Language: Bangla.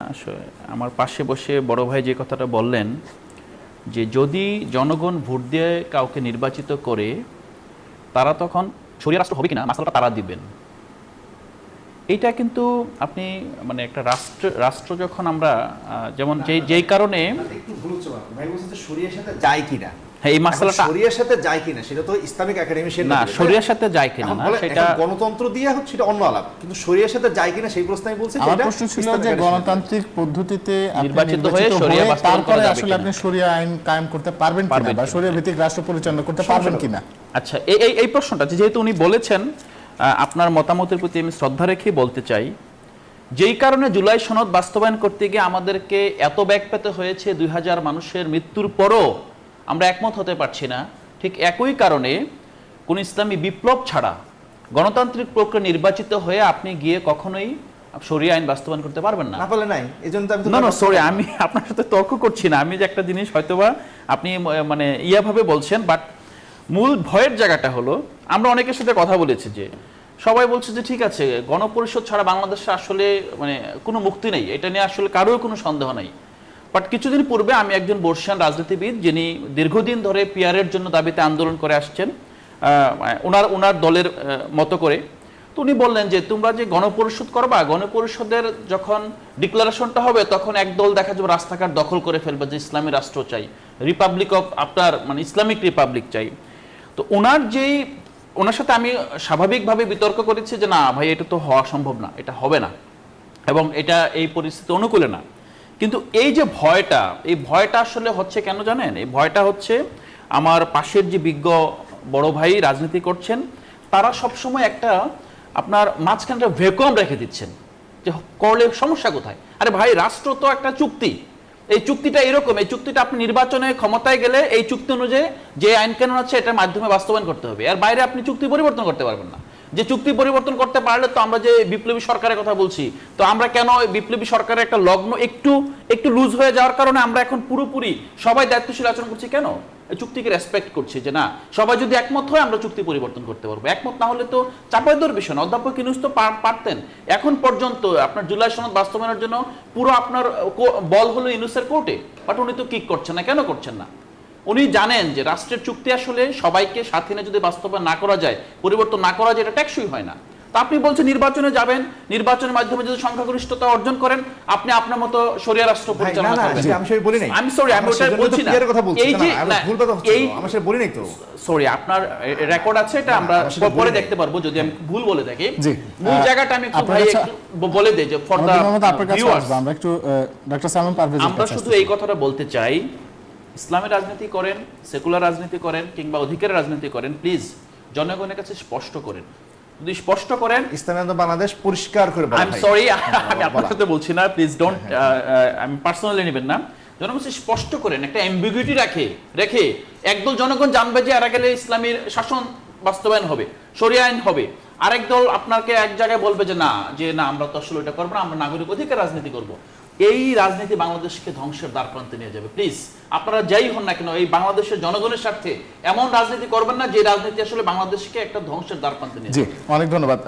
আসলে আমার পাশে বসে বড় ভাই যে কথাটা বললেন, যে যদি জনগণ ভোট দিয়ে কাউকে নির্বাচিত করে, তারা তখন শরীর রাষ্ট্র হবে কিনা, মাসালাটা তারা দিবেন। এইটা কিন্তু আপনি মানে একটা রাষ্ট্র রাষ্ট্র যখন আমরা যেমন যেই যেই কারণে যায় কিনা। হ্যাঁ এই মাসালাটা শরিয়ার সাথে যায় কিনা সেটা তো ইসলামিক একাডেমি না শরীরের সাথে যায় কিনা না সেটা গণতন্ত্র দিয়ে হচ্ছে সেটা অন্য আলাপ। কিন্তু শরিয়ার সাথে যায় কিনা সেই প্রশ্ন আমি বলছি আমার প্রশ্ন ছিল যে গণতান্ত্রিক পদ্ধতিতে নির্বাচিত হয়ে শরিয়া বাস্তবায়ন করা যাবে আসলে আপনি শরিয়া আইন কায়েম করতে পারবেন কিনা বা শরিয়া ভিত্তিক রাষ্ট্র পরিচালনা করতে পারবেন কিনা? আচ্ছা এই এই প্রশ্নটা যেহেতু উনি বলেছেন আহ, আপনার মতামতের প্রতি আমি শ্রদ্ধা রেখে বলতে চাই যেই কারণে জুলাই সনদ বাস্তবায়ন করতে গিয়ে আমাদেরকে এত ব্যাগ পেতে হয়েছে দুই হাজার মানুষের মৃত্যুর পরও আমরা একমত হতে পারছি না। ঠিক একই কারণে কোন ইসলামী বিপ্লব ছাড়া গণতান্ত্রিক প্রক্রিয়া নির্বাচিত হয়ে আপনি গিয়ে কখনোই শরিয়া আইন বাস্তবায়ন করতে পারবেন না। না নাই। এই জন্য আমি না না সরি আমি আপনার সাথে তর্ক করছি না। আমি যে একটা জিনিস হয়তোবা আপনি মানে ইয়াভাবে বলছেন বাট মূল ভয়ের জায়গাটা হলো আমরা অনেকের সাথে কথা বলেছি যে সবাই বলছে যে ঠিক আছে গণপরিষদ ছাড়া বাংলাদেশে আসলে মানে কোনো মুক্তি নেই। এটা নিয়ে আসলে কারোর কোনো সন্দেহ নাই। বাট কিছুদিন পূর্বে আমি একজন বর্ষিয়ান রাজনীতিবিদ, যিনি দীর্ঘদিন ধরে পিয়ারের জন্য দাবিতে আন্দোলন করে আসছেন ওনার ওনার দলের মতো করে। তো উনি বললেন যে, তোমরা যে গণপরিষদ করবা, গণপরিষদের যখন ডিক্লারেশনটা হবে, তখন একদল দেখা যাবে রাস্তাঘাট দখল করে ফেলবে, যে ইসলামী রাষ্ট্র চাই। রিপাবলিক অফ আপনার মানে ইসলামিক রিপাবলিক চাই। তো ওনার যেই, ওনার সাথে আমি স্বাভাবিকভাবে বিতর্ক করেছি যে, না ভাই, এটা তো হওয়া সম্ভব না, এটা হবে না। এবং এটা এই পরিস্থিতি অনুকূলে না। কিন্তু এই যে ভয়টা, এই ভয়টা আসলে হচ্ছে কেন জানেন? এই ভয়টা হচ্ছে আমার পাশের যে বিজ্ঞ বড় ভাই রাজনীতি করছেন, তারা সবসময় একটা আপনার মাঝখানটা ভ্যাকুয়াম রেখে দিচ্ছেন, যে করলে সমস্যা কোথায়? আরে ভাই, রাষ্ট্র তো একটা চুক্তি। এই চুক্তিটা এরকম, এই চুক্তিটা আপনি নির্বাচনে ক্ষমতায় গেলে এই চুক্তি অনুযায়ী যে আইন কানুন আছে, এটার মাধ্যমে বাস্তবায়ন করতে হবে। আর বাইরে আপনি চুক্তি পরিবর্তন করতে পারবেন না। যে চুক্তি পরিবর্তন করতে পারলে তো আমরা যে বিপ্লবী সরকারের কথা বলছি, তো আমরা কেন বিপ্লবী সরকারের একটা লগ্ন একটু একটু লুজ হয়ে যাওয়ার কারণে আমরা এখন পুরোপুরি সবাই দায়িত্বশীল আচরণ করছি কেন? চুক্তিকে রেসপেক্ট করছি যে না, সবাই যদি একমত হয় আমরা চুক্তি পরিবর্তন করতে পারব। একমত না হলে তো চাপাই দেওয়ার বিষয় না, অধ্যাপক ইনুস তো পারতেন। এখন পর্যন্ত আপনার জুলাই সনদ বাস্তবায়নের জন্য পুরো আপনার বল হলো ইনুসের কোর্টে, বাট উনি তো কিক করছেন না, কেন করছেন না? উনি জানেন যে রাষ্ট্রের চুক্তি আসলে সবাইকে সাথে নিয়ে যদি বাস্তবায়ন না করা যায় পরিবর্তন না করা যায় এটা টেকসই হয় না তা আপনি বলছেন নির্বাচনে যাবেন নির্বাচনের মাধ্যমে যদি সংখ্যাগরিষ্ঠতা অর্জন করেন আপনি আপনার মতো সরিয়া রাষ্ট্র পরিচালনা করবেন আমি সেটা বলি নাই। আমি sorry, আমি ওটা বলছি না। কথা বলছি। এই যে- না, আমার না, ভুল কথা হচ্ছে আমার সেটা বলি নাই তো। সরি আপনার রেকর্ড আছে এটা আমরা পরে ভুল দেখতে পারব যদি আমি ভুল বলে থাকি মূল জায়গাটা আমি একটু ভাই বলে দেই যে ফর আপনার দা ভিউয়ার্স আমরা একটু ডক্টর সালমান পারভেজের আমরা শুধু এই কথাটা বলতে চাই ইসলামের রাজনীতি করেন সেকুলার রাজনীতি করেন কিংবা অধিকারের রাজনীতি করেন প্লিজ জনগণের কাছে স্পষ্ট করেন। যদি স্পষ্ট করেন ইসলামী আন্দোলন বাংলাদেশ পরিষ্কার করে আই এম সরি আমি আপনার সাথে বলছি না প্লিজ ডোন্ট আমি পার্সোনালি নেবেন না। জনগণ স্পষ্ট করেন একটা অ্যাম্বিগুইটি রাখে রেখে একদল জনগণ জানবে যে এরা গেলে ইসলামের শাসন বাস্তবায়ন হবে শরিয়া আইন হবে। আরেক দল আপনাকে এক জায়গায় বলবে যে না যে না আমরা তো আসলে এটা করব না আমরা নাগরিক অধিকার রাজনীতি করব। এই রাজনীতি বাংলাদেশকে ধ্বংসের দ্বার প্রান্তে নিয়ে যাবে। প্লিজ আপনারা যাই হন না কেন এই বাংলাদেশের জনগণের স্বার্থে এমন রাজনীতি করবেন না যে রাজনীতি আসলে বাংলাদেশকে একটা ধ্বংসের দ্বার প্রান্তে নিয়ে যাবে। অনেক ধন্যবাদ।